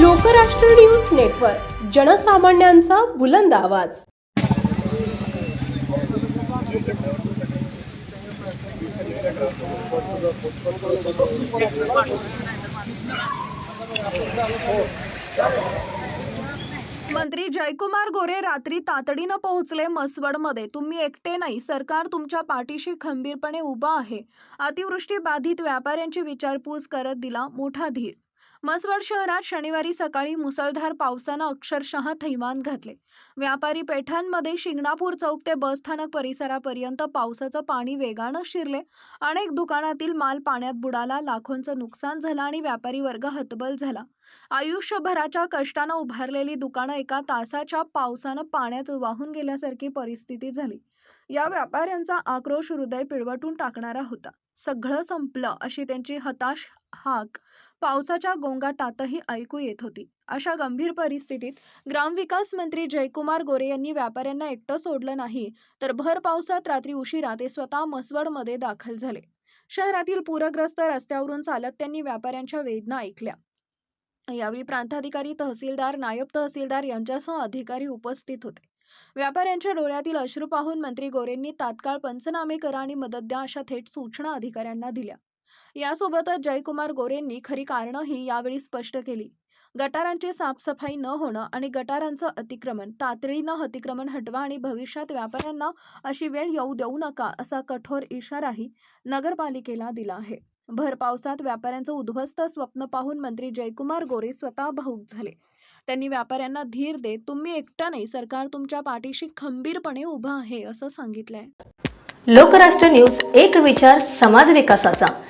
Lokrashtra news network जनसामान्यांचा बुलंद आवाज. मंत्री जयकुमार गोरे रात्री तातडीनं पोहोचले मसवडमध्ये. तुम्ही एकटे नाही सरकार तुमच्या पाठीशी खंबीरपणे उभं आहे. अतिवृष्टी बाधित व्यापाऱ्यांची विचारपूस करत दिला मोठा धीर. मसवड शहरात शनिवारी सकाळी मुसळधार पावसानं अक्षरशः थैमान घातले. व्यापारी पेठांमध्ये शिंगणापूर चौक ते बसस्थानक परिसरापर्यंत पावसाचं पाणी वेगानं शिरले. अनेक दुकानातील माल पाण्यात बुडाला लाखोंचं नुकसान झालं आणि व्यापारी वर्ग हतबल झाला. आयुष्यभराच्या कष्टानं उभारलेली दुकानं एका तासाच्या पावसानं पाण्यात वाहून गेल्यासारखी परिस्थिती झाली. या व्यापाऱ्यांचा आक्रोश हृदय पिळवटून टाकणारा होता. सगळं संपलं अशी त्यांची हताश हाक पावसाच्या गोंगाटातही ऐकू येत होती. अशा गंभीर परिस्थितीत ग्रामविकास मंत्री जयकुमार गोरे यांनी व्यापाऱ्यांना एकटं सोडलं नाही तर भर पावसात रात्री उशिरा ते स्वतः मसवडमध्ये दाखल झाले. शहरातील पूरग्रस्त रस्त्यावरून चालत त्यांनी व्यापाऱ्यांच्या वेदना ऐकल्या. यावेळी प्रांताधिकारी तहसीलदार नायब तहसीलदार यांच्यासह अधिकारी उपस्थित होते. व्यापाऱ्यांच्या डोळ्यातील अश्रू पाहून मंत्री गोरेंनी तात्काळ पंचनामे करा आणि मदत द्या अशा थेट सूचना अधिकाऱ्यांना दिल्या. यासोबतच जयकुमार गोरेंनी खरी कारणंही यावेळी स्पष्ट केली. गटारांची साफसफाई न होणं आणि गटारांचं अतिक्रमण तातडीनं अतिक्रमण हटवा आणि भविष्यात व्यापाऱ्यांना अशी वेळ येऊ देऊ नका असा कठोर इशाराही नगरपालिकेला दिला आहे. भर पावसात व्यापाऱ्यांचं उद्ध्वस्त स्वप्न पाहून मंत्री जयकुमार गोरे स्वतः भाऊक झाले. त्यांनी व्यापाऱ्यांना धीर देत तुम्ही एकटा नाही सरकार तुमच्या पाठीशी खंबीरपणे उभं आहे असं सांगितलंय. लोकराष्ट्र न्यूज एक विचार समाज विकासाचा.